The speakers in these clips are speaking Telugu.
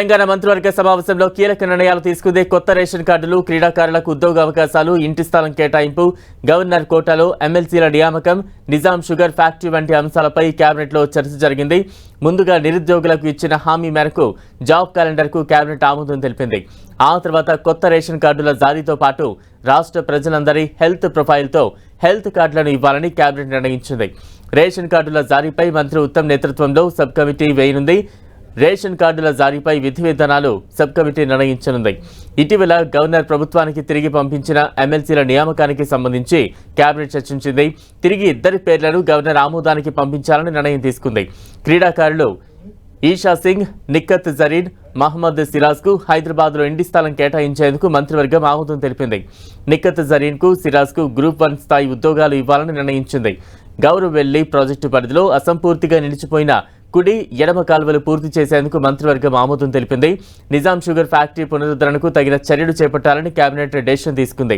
తెలంగాణ మంత్రివర్గ సమావేశంలో కీలక నిర్ణయాలు తీసుకుంది కొత్త రేషన్ కార్డులు క్రీడాకారులకు ఉద్యోగ అవకాశాలు ఇంటి స్థలం కేటాయింపు గవర్నర్ కోటాలో ఎమ్మెల్సీల నియామకం నిజాం షుగర్ ఫ్యాక్టరీ వంటి అంశాలపై కేబినెట్లో చర్చ జరిగింది. ముందుగా నిరుద్యోగులకు ఇచ్చిన హామీ మేరకు జాబ్ క్యాలెండర్కు కేబినెట్ ఆమోదం తెలిపింది. ఆ తర్వాత కొత్త రేషన్ కార్డుల జారీతో పాటు రాష్ట్ర ప్రజలందరి హెల్త్ ప్రొఫైల్తో హెల్త్ కార్డులను ఇవ్వాలని కేబినెట్ నిర్ణయించింది. రేషన్ కార్డుల జారీపై మంత్రి ఉత్తమ్ నేతృత్వంలో సబ్ కమిటీ వేయనుంది. రేషన్ కార్డుల జారీపై విధి విధానాలు సబ్ కమిటీ నిర్ణయించనుంది. ఇటీవల గవర్నర్ ప్రభుత్వానికి తిరిగి పంపించిన ఎమ్మెల్సీల నియామకానికి సంబంధించి కేబినెట్ చర్చించింది. తిరిగి ఇద్దరి పేర్లను గవర్నర్ ఆమోదానికి పంపించాలని నిర్ణయం తీసుకుంది. క్రీడాకారులు ఈషా సింగ్ నిక్కత్ జరీన్ మహమ్మద్ సిరాజ్కు హైదరాబాద్లో ఇంటి స్థలం కేటాయించేందుకు మంత్రివర్గం ఆమోదం తెలిపింది. నిక్కత్ జరీన్కు సిరాజ్కు గ్రూప్ వన్ స్థాయి ఉద్యోగాలు ఇవ్వాలని నిర్ణయించింది. గౌరవెల్లి ప్రాజెక్టు పరిధిలో అసంపూర్తిగా నిలిచిపోయిన కుడి ఎడమ కాలువలు పూర్తి చేసేందుకు మంత్రివర్గం ఆమోదం తెలిపింది. నిజాం షుగర్ ఫ్యాక్టరీ పునరుద్ధరణకు తగిన చర్యలు చేపట్టాలని కేబినెట్ డెసిషన్ తీసుకుంది.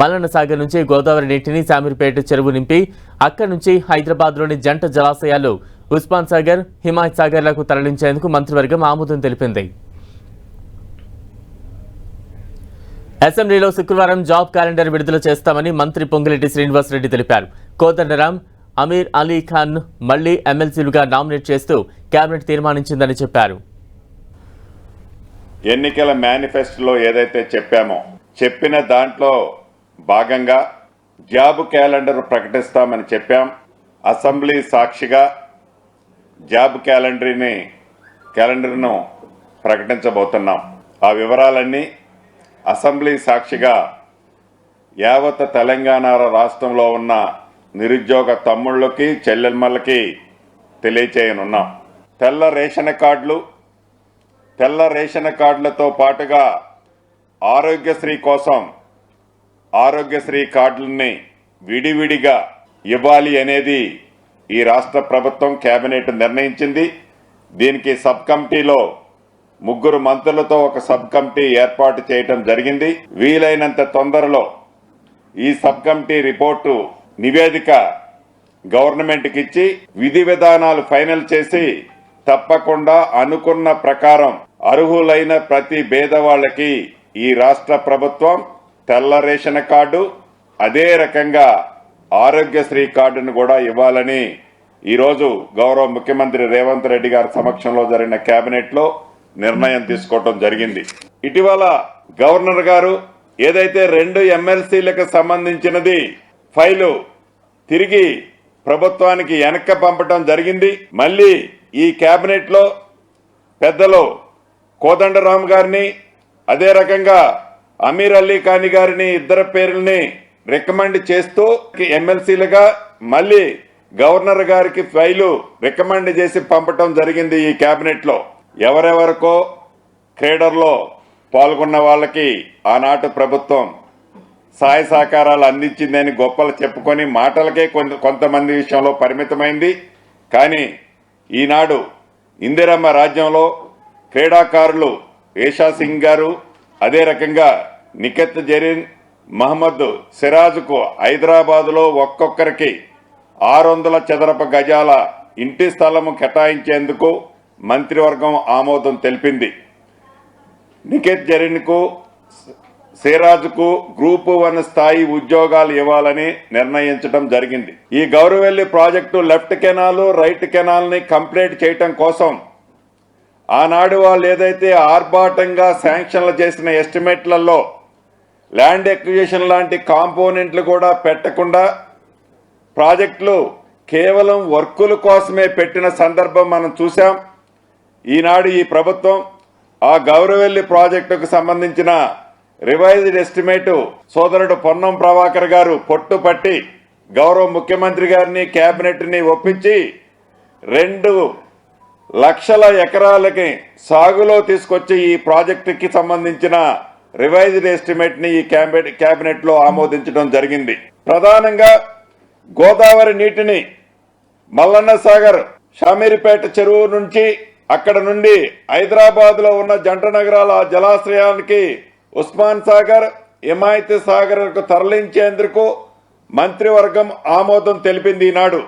మల్లన్న సాగర్ నుంచి గోదావరి నీటిని శామీర్పేట చెరువు నింపి అక్కడి నుంచి హైదరాబాద్లోని జంట జలాశయాలు ఉస్మాన్ సాగర్ హిమాయత్ సాగర్లకు తరలించేందుకు మంత్రివర్గం ఆమోదం తెలిపింది. అసెంబ్లీలో శుక్రవారం జాబ్ క్యాలెండర్ విడుదల చేస్తామని మంత్రి పొంగిరెడ్డి శ్రీనివాసరెడ్డి తెలిపారు. కోదండరాం అమీర్ అలీ ఖాన్ మళ్ళీ ఎమ్మెల్సీలుగా నామినేట్ చేస్తూ కేబినెట్ తీర్మానించిందని చెప్పారు. ఎన్నికల మేనిఫెస్టోలో ఏదైతే చెప్పామో చెప్పిన దాంట్లో భాగంగా జాబ్ క్యాలెండర్ ప్రకటిస్తామని చెప్పాం. అసెంబ్లీ సాక్షిగా జాబ్ క్యాలెండర్ని క్యాలెండర్ను ప్రకటించబోతున్నాం. ఆ వివరాలన్నీ అసెంబ్లీ సాక్షిగా యావత్ తెలంగాణ రాష్ట్రంలో ఉన్న నిరుద్యోగ తమ్ముళ్ళకి చెల్లెమ్మలకి తెలియచేయనున్నాం. తెల్ల రేషన్ కార్డులు తెల్ల రేషన్ కార్డులతో పాటుగా ఆరోగ్యశ్రీ కోసం ఆరోగ్యశ్రీ కార్డులని విడివిడిగా ఇవ్వాలి అనేది ఈ రాష్ట్ర ప్రభుత్వం కేబినెట్ నిర్ణయించింది. దీనికి సబ్ కమిటీలో ముగ్గురు మంత్రులతో ఒక సబ్ కమిటీ ఏర్పాటు చేయటం జరిగింది. వీలైనంత తొందరలో ఈ సబ్ కమిటీ రిపోర్టు నివేదిక గవర్నమెంట్కి ఇచ్చి విధి విధానాలు ఫైనల్ చేసి తప్పకుండా అనుకున్న ప్రకారం అర్హులైన ప్రతి పేదవాళ్ళకి ఈ రాష్ట్ర ప్రభుత్వం తెల్ల రేషన్ కార్డు అదే రకంగా ఆరోగ్యశ్రీ కార్డును కూడా ఇవ్వాలని ఈరోజు గౌరవ ముఖ్యమంత్రి రేవంత్ రెడ్డి గారి సమక్షంలో జరిగిన కేబినెట్లో నిర్ణయం తీసుకోవటం జరిగింది. ఇటీవల గవర్నర్ గారు ఏదైతే రెండు ఎమ్మెల్సీలకు సంబంధించినది ఫైలు తిరిగి ప్రభుత్వానికి వెనక్కి పంపటం జరిగింది. మళ్ళీ ఈ కేబినెట్లో పెద్దలు కోదండరామ్ గారిని అదే రకంగా అమీర్ అలీ ఖాని గారిని ఇద్దరు పేర్లని రికమెండ్ చేస్తూ ఎమ్మెల్సీలుగా మళ్ళీ గవర్నర్ గారికి ఫైలు రికమెండ్ చేసి పంపటం జరిగింది ఈ కేబినెట్లో ఎవరెవరికో క్రీడల్లో పాల్గొన్న వాళ్ళకి ఆనాటి ప్రభుత్వం సహాయ సహకారాలు అందించిందని గొప్పలు చెప్పుకొని మాటలకే కొంత కొంతమంది విషయంలో పరిమితమైంది. కానీ ఈనాడు ఇందిరమ్మ రాజ్యంలో క్రీడాకారులు ఏషా సింగ్ గారు అదే రకంగా నికెత్ జరీన్ మహమ్మద్ సిరాజ్కు హైదరాబాదులో ఒక్కొక్కరికి ఆరు వందల చదరపు గజాల ఇంటి స్థలము కేటాయించేందుకు మంత్రివర్గం ఆమోదం తెలిపింది. నికెత్ జరీన్కు సిరాజ్కు గ్రూప్ వన్ స్థాయి ఉద్యోగాలు ఇవ్వాలని నిర్ణయించడం జరిగింది. ఈ Gouravelli project left canal right కెనాల్ని complete చేయటం కోసం ఆనాడు వాళ్ళు ఏదైతే ఆర్భాటంగా శాంక్షన్లు చేసిన ఎస్టిమేట్లలో ల్యాండ్ ఎక్విజిషన్ లాంటి కాంపోనెంట్లు కూడా పెట్టకుండా ప్రాజెక్టులు కేవలం వర్కుల కోసమే పెట్టిన సందర్భం మనం చూసాం ఈనాడు ఈ ప్రభుత్వం ఆ గౌరవెల్లి ప్రాజెక్టుకు సంబంధించిన రివైజ్డ్ ఎస్టిమేట్ సోదరుడు పొన్నం ప్రభాకర్ గారు పొట్టుపట్టి గౌరవ ముఖ్యమంత్రి గారిని కేబినెట్ని ఒప్పించి రెండు లక్షల ఎకరాలకి సాగులో తీసుకొచ్చి ఈ ప్రాజెక్టుకి సంబంధించిన రివైజ్డ్ ఎస్టిమేట్ని ఈ క్యాబినెట్ కేబినెట్లో ఆమోదించడం జరిగింది. ప్రధానంగా గోదావరి నీటిని మల్లన్న సాగర్ షామీరిపేట చెరువు నుంచి అక్కడ నుండి హైదరాబాద్లో ఉన్న జంట నగరాల జలాశ్రయానికి ఉస్మాన్ సాగర్ హిమాయత్ సాగర్ తరలించేందుకు మంత్రివర్గం ఆమోదం తెలిపింది ఈనాడు.